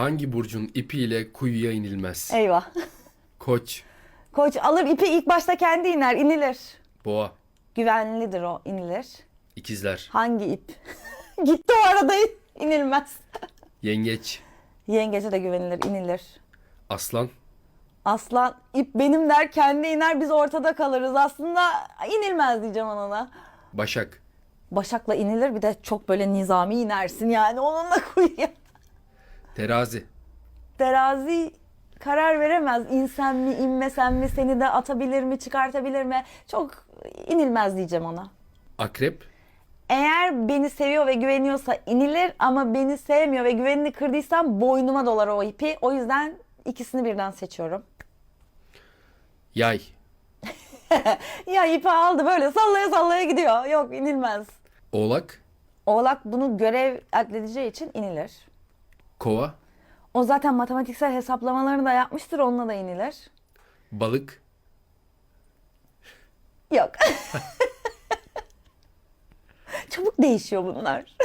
Hangi burcun ipiyle kuyuya inilmez? Eyvah. Koç, Koç alır ipi ilk başta kendi iner, inilir. boğa, Güvenlidir o, inilir. ikizler, Hangi ip? Gitti o arada inilmez. yengeç, Yengece de güvenilir, inilir. aslan, Aslan ip benim der kendi iner biz ortada kalırız. Aslında inilmez diyeceğim ona. başak, Başakla inilir bir de çok böyle nizami inersin yani onunla kuyuya. Terazi, Terazi karar veremez. İnsem mi inmesem mi seni de atabilir mi çıkartabilir mi? Çok inilmez diyeceğim ona. akrep, Eğer beni seviyor ve güveniyorsa inilir ama beni sevmiyor ve güvenini kırdıysam boynuma dolar o ipi. O yüzden ikisini birden seçiyorum. yay, Ya ipi aldı böyle sallaya sallaya gidiyor. Yok inilmez. oğlak, Oğlak bunu görev adledeceği için inilir. Kova, O zaten matematiksel hesaplamalarını da yapmıştır onunla da inilir. balık, Yok. Çabuk değişiyor bunlar.